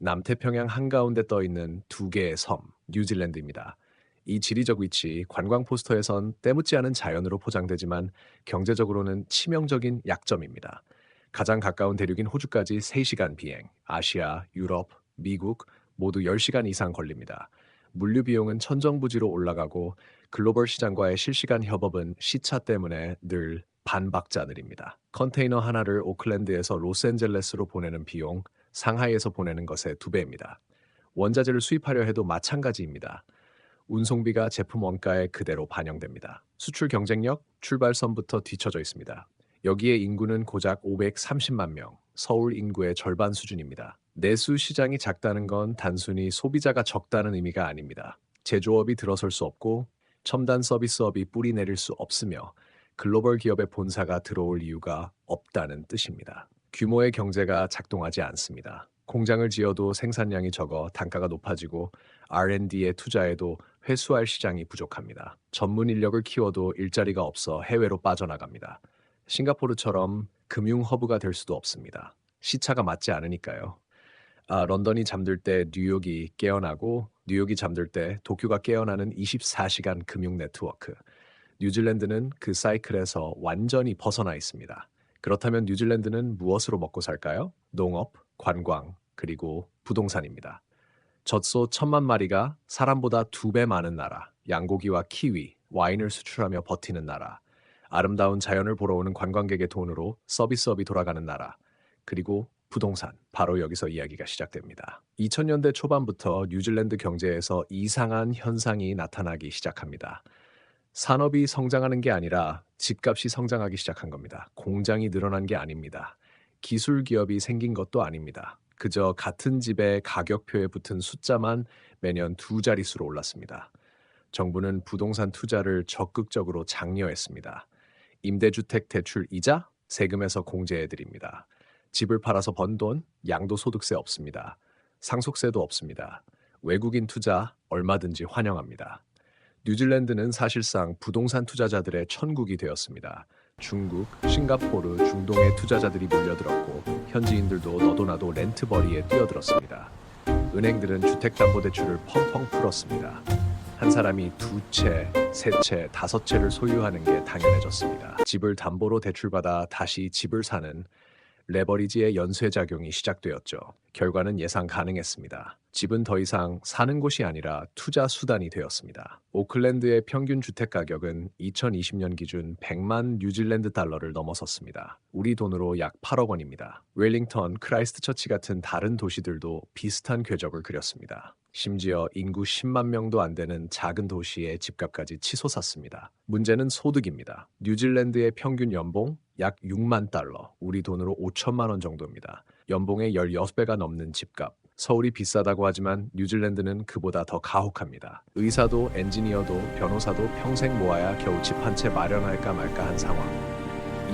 남태평양 한가운데 떠 있는 두 개의 섬, 뉴질랜드입니다. 이 지리적 위치, 관광 포스터에선 때묻지 않은 자연으로 포장되지만 경제적으로는 치명적인 약점입니다. 가장 가까운 대륙인 호주까지 3시간 비행, 아시아, 유럽, 미국 모두 10시간 이상 걸립니다. 물류 비용은 천정부지로 올라가고 글로벌 시장과의 실시간 협업은 시차 때문에 늘 반박자들입니다. 컨테이너 하나를 오클랜드에서 로스앤젤레스로 보내는 비용, 상하이에서 보내는 것의 두 배입니다. 원자재를 수입하려 해도 마찬가지입니다. 운송비가 제품 원가에 그대로 반영됩니다. 수출 경쟁력, 출발선부터 뒤처져 있습니다. 여기에 인구는 고작 530만 명, 서울 인구의 절반 수준입니다. 내수 시장이 작다는 건 단순히 소비자가 적다는 의미가 아닙니다. 제조업이 들어설 수 없고 첨단 서비스업이 뿌리 내릴 수 없으며 글로벌 기업의 본사가 들어올 이유가 없다는 뜻입니다. 규모의 경제가 작동하지 않습니다. 공장을 지어도 생산량이 적어 단가가 높아지고 R&D에 투자해도 회수할 시장이 부족합니다. 전문 인력을 키워도 일자리가 없어 해외로 빠져나갑니다. 싱가포르처럼 금융 허브가 될 수도 없습니다. 시차가 맞지 않으니까요. 아, 런던이 잠들 때 뉴욕이 깨어나고 뉴욕이 잠들 때 도쿄가 깨어나는 24시간 금융 네트워크. 뉴질랜드는 그 사이클에서 완전히 벗어나 있습니다. 그렇다면 뉴질랜드는 무엇으로 먹고 살까요? 농업, 관광, 그리고 부동산입니다. 젖소 천만 마리가 사람보다 두 배 많은 나라, 양고기와 키위, 와인을 수출하며 버티는 나라, 아름다운 자연을 보러 오는 관광객의 돈으로 서비스업이 돌아가는 나라, 그리고 부동산, 바로 여기서 이야기가 시작됩니다. 2000년대 초반부터 뉴질랜드 경제에서 이상한 현상이 나타나기 시작합니다. 산업이 성장하는 게 아니라 집값이 성장하기 시작한 겁니다. 공장이 늘어난 게 아닙니다. 기술 기업이 생긴 것도 아닙니다. 그저 같은 집의 가격표에 붙은 숫자만 매년 두 자릿수로 올랐습니다. 정부는 부동산 투자를 적극적으로 장려했습니다. 임대주택 대출 이자 세금에서 공제해 드립니다. 집을 팔아서 번 돈 양도소득세 없습니다. 상속세도 없습니다. 외국인 투자 얼마든지 환영합니다. 뉴질랜드는 사실상 부동산 투자자들의 천국이 되었습니다. 중국, 싱가포르, 중동의 투자자들이 몰려들었고 현지인들도 너도나도 렌트벌이에 뛰어들었습니다. 은행들은 주택담보대출을 펑펑 풀었습니다. 한 사람이 두 채, 세 채, 다섯 채를 소유하는 게 당연해졌습니다. 집을 담보로 대출받아 다시 집을 사는 레버리지의 연쇄작용이 시작되었죠. 결과는 예상 가능했습니다. 집은 더 이상 사는 곳이 아니라 투자 수단이 되었습니다. 오클랜드의 평균 주택 가격은 2020년 기준 100만 뉴질랜드 달러를 넘어섰습니다. 우리 돈으로 약 8억 원입니다. 웰링턴, 크라이스트처치 같은 다른 도시들도 비슷한 궤적을 그렸습니다. 심지어 인구 10만 명도 안 되는 작은 도시의 집값까지 치솟았습니다. 문제는 소득입니다. 뉴질랜드의 평균 연봉 약 6만 달러, 우리 돈으로 5천만 원 정도입니다. 연봉의 16배가 넘는 집값. 서울이 비싸다고 하지만 뉴질랜드는 그보다 더 가혹합니다. 의사도 엔지니어도 변호사도 평생 모아야 겨우 집 한 채 마련할까 말까 한 상황.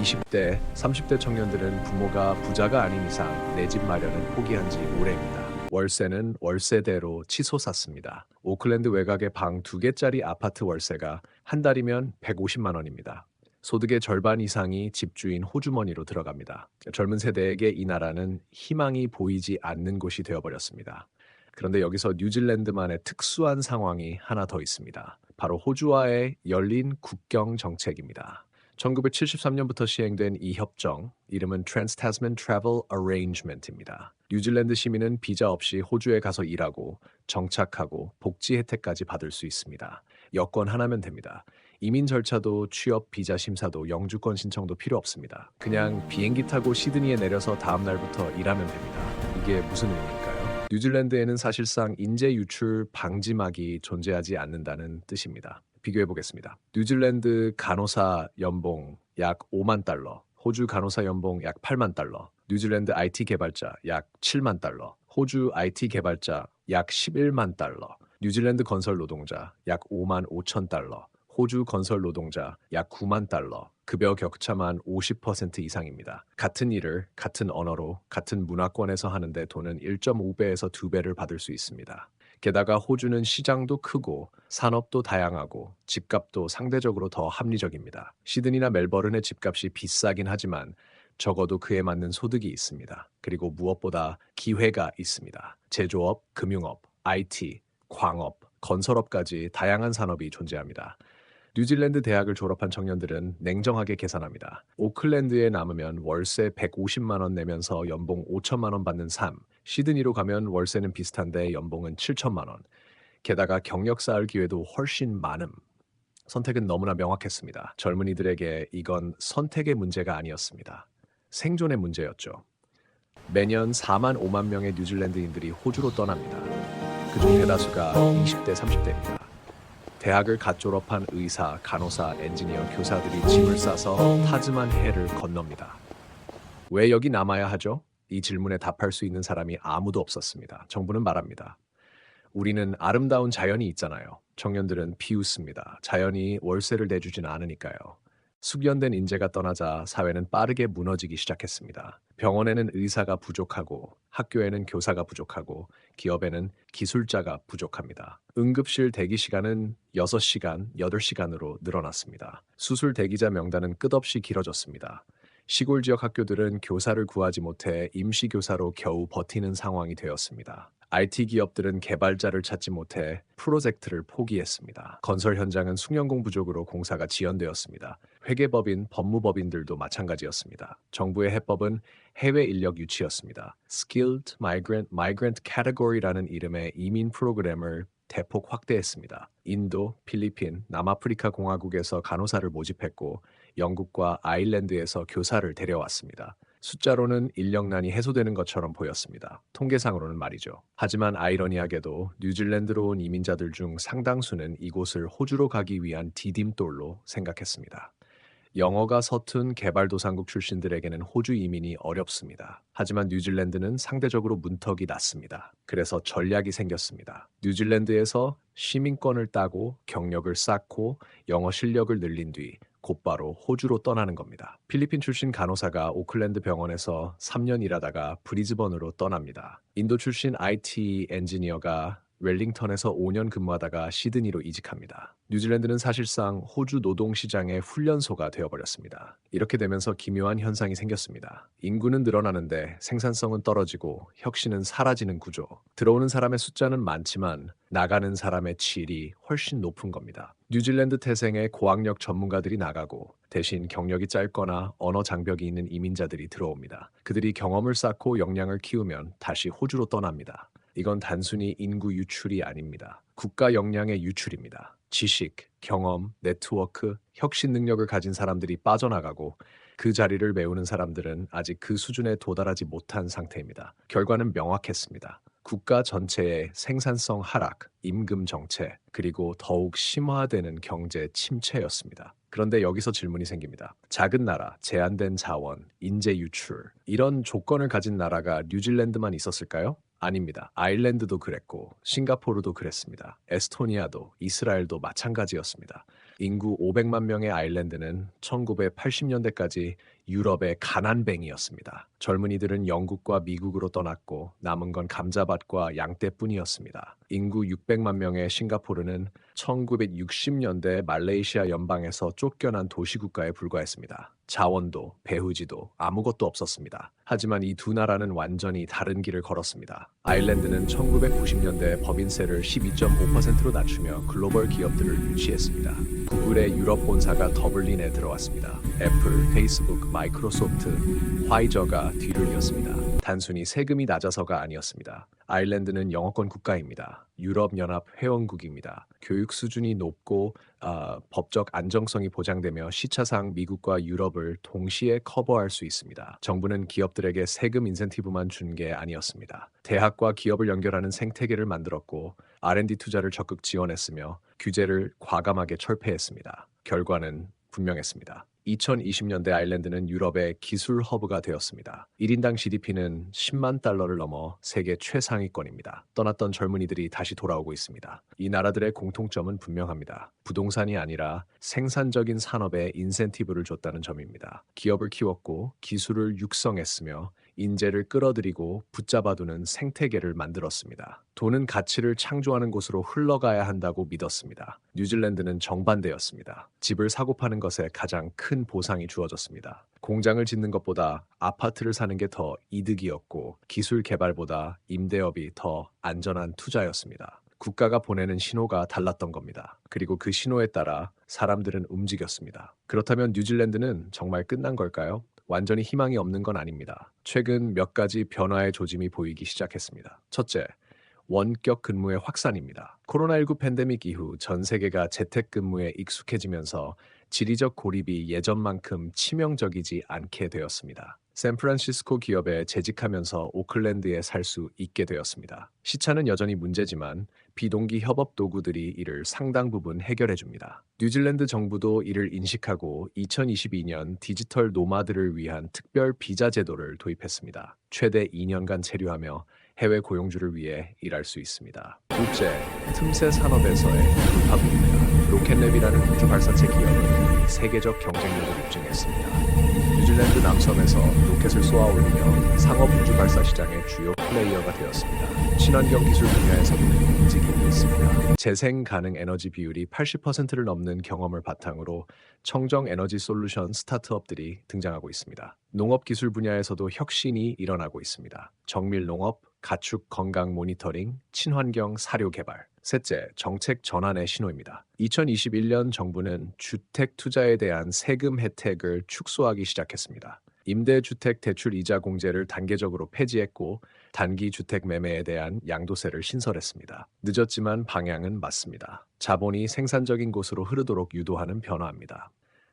20대, 30대 청년들은 부모가 부자가 아닌 이상 내 집 마련은 포기한 지 오래입니다. 월세는 월세대로 치솟았습니다. 오클랜드 외곽의 방두 개짜리 아파트 월세가 한 달이면 150만 원입니다. 소득의 절반 이상이 집주인 호주머니로 들어갑니다. 젊은 세대에게 이 나라는 희망이 보이지 않는 곳이 되어버렸습니다. 그런데 여기서 뉴질랜드만의 특수한 상황이 하나 더 있습니다. 바로 호주와의 열린 국경 정책입니다. 1973년부터 시행된 이 협정, 이름은 Trans-Tasman Travel Arrangement입니다. 뉴질랜드 시민은 비자 없이 호주에 가서 일하고 정착하고 복지 혜택까지 받을 수 있습니다. 여권 하나면 됩니다. 이민 절차도 취업 비자 심사도 영주권 신청도 필요 없습니다. 그냥 비행기 타고 시드니에 내려서 다음 날부터 일하면 됩니다. 이게 무슨 의미일까요? 뉴질랜드에는 사실상 인재 유출 방지막이 존재하지 않는다는 뜻입니다. 비교해 보겠습니다. 뉴질랜드 간호사 연봉 약 5만 달러, 호주 간호사 연봉 약 8만 달러, 뉴질랜드 IT 개발자 약 7만 달러, 호주 IT 개발자 약 11만 달러, 뉴질랜드 건설 노동자 약 5만 5천 달러, 호주 건설 노동자 약 9만 달러, 급여 격차만 50% 이상입니다. 같은 일을 같은 언어로 같은 문화권에서 하는데 돈은 1.5배에서 2배를 받을 수 있습니다. 게다가 호주는 시장도 크고 산업도 다양하고 집값도 상대적으로 더 합리적입니다. 시드니나 멜버른의 집값이 비싸긴 하지만 적어도 그에 맞는 소득이 있습니다. 그리고 무엇보다 기회가 있습니다. 제조업, 금융업, IT, 광업, 건설업까지 다양한 산업이 존재합니다. 뉴질랜드 대학을 졸업한 청년들은 냉정하게 계산합니다. 오클랜드에 남으면 월세 150만 원 내면서 연봉 5천만 원 받는 삶. 시드니로 가면 월세는 비슷한데 연봉은 7천만 원. 게다가 경력 쌓을 기회도 훨씬 많음. 선택은 너무나 명확했습니다. 젊은이들에게 이건 선택의 문제가 아니었습니다. 생존의 문제였죠. 매년 4만 5만 명의 뉴질랜드인들이 호주로 떠납니다. 그중 대다수가 20대, 30대입니다. 대학을 갓 졸업한 의사, 간호사, 엔지니어, 교사들이 짐을 싸서 타즈만 해를 건넙니다. 왜 여기 남아야 하죠? 이 질문에 답할 수 있는 사람이 아무도 없었습니다. 정부는 말합니다. 우리는 아름다운 자연이 있잖아요. 청년들은 비웃습니다. 자연이 월세를 내주진 않으니까요. 숙련된 인재가 떠나자 사회는 빠르게 무너지기 시작했습니다. 병원에는 의사가 부족하고 학교에는 교사가 부족하고 기업에는 기술자가 부족합니다. 응급실 대기 시간은 6시간, 8시간으로 늘어났습니다. 수술 대기자 명단은 끝없이 길어졌습니다. 시골 지역 학교들은 교사를 구하지 못해 임시 교사로 겨우 버티는 상황이 되었습니다. IT 기업들은 개발자를 찾지 못해 프로젝트를 포기했습니다. 건설 현장은 숙련공 부족으로 공사가 지연되었습니다. 회계법인, 법무법인들도 마찬가지였습니다. 정부의 해법은 해외 인력 유치였습니다. Skilled Migrant Migrant Category라는 이름의 이민 프로그램을 대폭 확대했습니다. 인도, 필리핀, 남아프리카 공화국에서 간호사를 모집했고 영국과 아일랜드에서 교사를 데려왔습니다. 숫자로는 인력난이 해소되는 것처럼 보였습니다. 통계상으로는 말이죠. 하지만 아이러니하게도 뉴질랜드로 온 이민자들 중 상당수는 이곳을 호주로 가기 위한 디딤돌로 생각했습니다. 영어가 서툰 개발도상국 출신들에게는 호주 이민이 어렵습니다. 하지만 뉴질랜드는 상대적으로 문턱이 낮습니다. 그래서 전략이 생겼습니다. 뉴질랜드에서 시민권을 따고 경력을 쌓고 영어 실력을 늘린 뒤 곧바로 호주로 떠나는 겁니다. 필리핀 출신 간호사가 오클랜드 병원에서 3년 일하다가 브리즈번으로 떠납니다. 인도 출신 IT 엔지니어가 웰링턴에서 5년 근무하다가 시드니로 이직합니다. 뉴질랜드는 사실상 호주 노동시장의 훈련소가 되어버렸습니다. 이렇게 되면서 기묘한 현상이 생겼습니다. 인구는 늘어나는데 생산성은 떨어지고 혁신은 사라지는 구조. 들어오는 사람의 숫자는 많지만 나가는 사람의 질이 훨씬 높은 겁니다. 뉴질랜드 태생의 고학력 전문가들이 나가고 대신 경력이 짧거나 언어 장벽이 있는 이민자들이 들어옵니다. 그들이 경험을 쌓고 역량을 키우면 다시 호주로 떠납니다. 이건 단순히 인구 유출이 아닙니다. 국가 역량의 유출입니다. 지식, 경험, 네트워크, 혁신 능력을 가진 사람들이 빠져나가고 그 자리를 메우는 사람들은 아직 그 수준에 도달하지 못한 상태입니다. 결과는 명확했습니다. 국가 전체의 생산성 하락, 임금 정체, 그리고 더욱 심화되는 경제 침체였습니다. 그런데 여기서 질문이 생깁니다. 작은 나라, 제한된 자원, 인재 유출, 이런 조건을 가진 나라가 뉴질랜드만 있었을까요? 아닙니다. 아일랜드도 그랬고 싱가포르도 그랬습니다. 에스토니아도 이스라엘도 마찬가지였습니다. 인구 500만 명의 아일랜드는 1980년대까지 유럽의 가난뱅이였습니다. 젊은이들은 영국과 미국으로 떠났고 남은 건 감자밭과 양떼뿐이었습니다. 인구 600만 명의 싱가포르는 1960년대 말레이시아 연방에서 쫓겨난 도시국가에 불과했습니다. 자원도 배후지도 아무것도 없었습니다. 하지만 이 두 나라는 완전히 다른 길을 걸었습니다. 아일랜드는 1990년대 법인세를 12.5%로 낮추며 글로벌 기업들을 유치했습니다. 구글의 유럽 본사가 더블린에 들어왔습니다. 애플, 페이스북, 마이크로소프트, 화이저가 뒤를 이었습니다. 단순히 세금이 낮아서가 아니었습니다. 아일랜드는 영어권 국가입니다. 유럽연합 회원국입니다. 교육 수준이 높고 어, 법적 안정성이 보장되며 시차상 미국과 유럽을 동시에 커버할 수 있습니다. 정부는 기업들에게 세금 인센티브만 준 게 아니었습니다. 대학과 기업을 연결하는 생태계를 만들었고 R&D 투자를 적극 지원했으며 규제를 과감하게 철폐했습니다. 결과는 분명했습니다. 2020년대 아일랜드는 유럽의 기술 허브가 되었습니다. 1인당 GDP는 10만 달러를 넘어 세계 최상위권입니다. 떠났던 젊은이들이 다시 돌아오고 있습니다. 이 나라들의 공통점은 분명합니다. 부동산이 아니라 생산적인 산업에 인센티브를 줬다는 점입니다. 기업을 키웠고 기술을 육성했으며 인재를 끌어들이고 붙잡아두는 생태계를 만들었습니다. 돈은 가치를 창조하는 곳으로 흘러가야 한다고 믿었습니다. 뉴질랜드는 정반대였습니다. 집을 사고 파는 것에 가장 큰 보상이 주어졌습니다. 공장을 짓는 것보다 아파트를 사는 게 더 이득이었고 기술 개발보다 임대업이 더 안전한 투자였습니다. 국가가 보내는 신호가 달랐던 겁니다. 그리고 그 신호에 따라 사람들은 움직였습니다. 그렇다면 뉴질랜드는 정말 끝난 걸까요? 완전히 희망이 없는 건 아닙니다. 최근 몇 가지 변화의 조짐이 보이기 시작했습니다. 첫째, 원격 근무의 확산입니다. 코로나19 팬데믹 이후 전 세계가 재택 근무에 익숙해지면서 지리적 고립이 예전만큼 치명적이지 않게 되었습니다. 샌프란시스코 기업에 재직하면서 오클랜드에 살 수 있게 되었습니다. 시차는 여전히 문제지만 비동기 협업 도구들이 이를 상당 부분 해결해 줍니다. 뉴질랜드 정부도 이를 인식하고 2022년 디지털 노마드를 위한 특별 비자 제도를 도입했습니다. 최대 2년간 체류하며 해외 고용주를 위해 일할 수 있습니다. 둘째, 틈새 산업에서의 돌파구입니다. 로켓랩이라는 우주 발사체 기업은 세계적 경쟁력을 입증했습니다. 뉴질랜드 남섬에서 로켓을 쏘아 올리며 상업 우주 발사 시장의 주요 플레이어가 되었습니다. 친환경 기술 분야에서도 움직이고 있습니다. 재생 가능 에너지 비율이 80%를 넘는 경험을 바탕으로 청정 에너지 솔루션 스타트업들이 등장하고 있습니다. 농업 기술 분야에서도 혁신이 일어나고 있습니다. 정밀 농업, 가축 건강 모니터링, 친환경 사료 개발. 셋째, 정책 전환의 신호입니다. 2021년 정부는 주택 투자에 대한 세금 혜택을 축소하기 시작했습니다. 임대주택 대출 이자 공제를 단계적으로 폐지했고 단기 주택 매매에 대한 양도세를 신설했습니다. 늦었지만 방향은 맞습니다. 자본이 생산적인 곳으로 흐르도록 유도하는 변화입니다.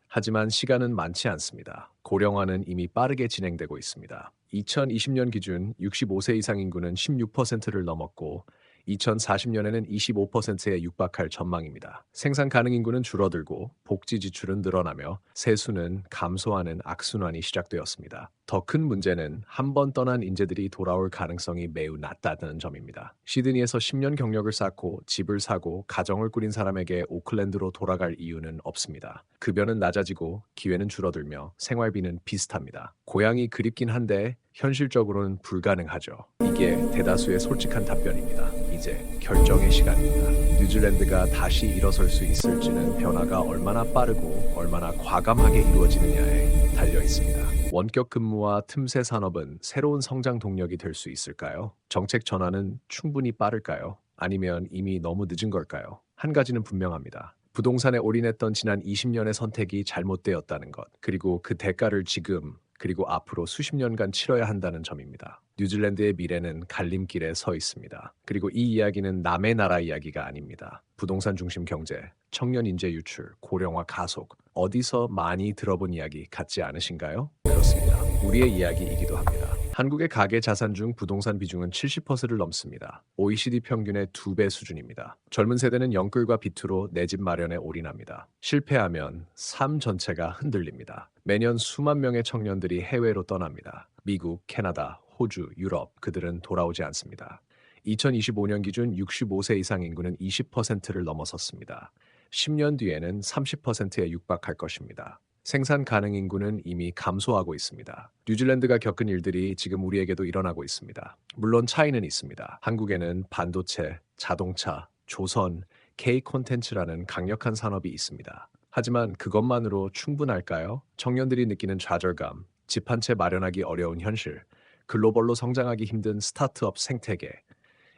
하지만 시간은 많지 않습니다. 고령화는 이미 빠르게 진행되고 있습니다. 2020년 기준 65세 이상 인구는 16%를 넘었고 2040년에는 25%에 육박할 전망입니다. 생산 가능 인구는 줄어들고 복지 지출은 늘어나며 세수는 감소하는 악순환이 시작되었습니다. 더 큰 문제는 한 번 떠난 인재들이 돌아올 가능성이 매우 낮다는 점입니다. 시드니에서 10년 경력을 쌓고 집을 사고 가정을 꾸린 사람에게 오클랜드로 돌아갈 이유는 없습니다. 급여는 낮아지고 기회는 줄어들며 생활비는 비슷합니다. 고향이 그립긴 한데 현실적으로는 불가능하죠. 이게 대다수의 솔직한 답변입니다. 이제 결정의 시간입니다. 뉴질랜드가 다시 일어설 수 있을지는 변화가 얼마나 빠르고 얼마나 과감하게 이루어지느냐에 달려 있습니다. 원격 근무와 틈새 산업은 새로운 성장 동력이 될 수 있을까요? 정책 전환은 충분히 빠를까요? 아니면 이미 너무 늦은 걸까요? 한 가지는 분명합니다. 부동산에 올인했던 지난 20년의 선택이 잘못되었다는 것, 그리고 그 대가를 지금 그리고 앞으로 수십 년간 치러야 한다는 점입니다. 뉴질랜드의 미래는 갈림길에 서 있습니다. 그리고 이 이야기는 남의 나라 이야기가 아닙니다. 부동산 중심 경제, 청년 인재 유출, 고령화 가속, 어디서 많이 들어본 이야기 같지 않으신가요? 그렇습니다. 우리의 이야기이기도 합니다. 한국의 가계 자산 중 부동산 비중은 70%를 넘습니다. OECD 평균의 두 배 수준입니다. 젊은 세대는 영끌과 비투로 내 집 마련에 올인합니다. 실패하면 삶 전체가 흔들립니다. 매년 수만 명의 청년들이 해외로 떠납니다. 미국, 캐나다, 호주, 유럽, 그들은 돌아오지 않습니다. 2025년 기준 65세 이상 인구는 20%를 넘어섰습니다. 10년 뒤에는 30%에 육박할 것입니다. 생산 가능 인구는 이미 감소하고 있습니다. 뉴질랜드가 겪은 일들이 지금 우리에게도 일어나고 있습니다. 물론 차이는 있습니다. 한국에는 반도체, 자동차, 조선, K 콘텐츠라는 강력한 산업이 있습니다. 하지만 그것만으로 충분할까요? 청년들이 느끼는 좌절감, 집 한 채 마련하기 어려운 현실, 글로벌로 성장하기 힘든 스타트업 생태계.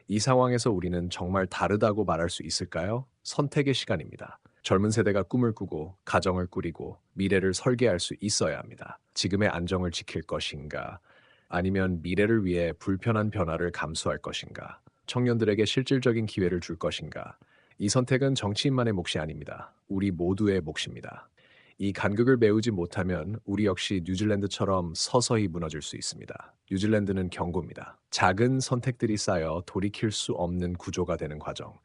이 상황에서 우리는 정말 다르다고 말할 수 있을까요? 선택의 시간입니다. 젊은 세대가 꿈을 꾸고 가정을 꾸리고 미래를 설계할 수 있어야 합니다. 지금의 안정을 지킬 것인가 아니면 미래를 위해 불편한 변화를 감수할 것인가 청년들에게 실질적인 기회를 줄 것인가 이 선택은 정치인만의 몫이 아닙니다. 우리 모두의 몫입니다. 이 간극을 메우지 못하면 우리 역시 뉴질랜드처럼 서서히 무너질 수 있습니다. 뉴질랜드는 경고입니다. 작은 선택들이 쌓여 돌이킬 수 없는 구조가 되는 과정.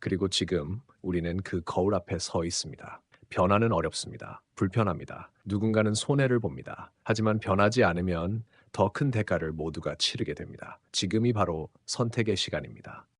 그리고 지금 우리는 그 거울 앞에 서 있습니다. 변화는 어렵습니다. 불편합니다. 누군가는 손해를 봅니다. 하지만 변하지 않으면 더 큰 대가를 모두가 치르게 됩니다. 지금이 바로 선택의 시간입니다.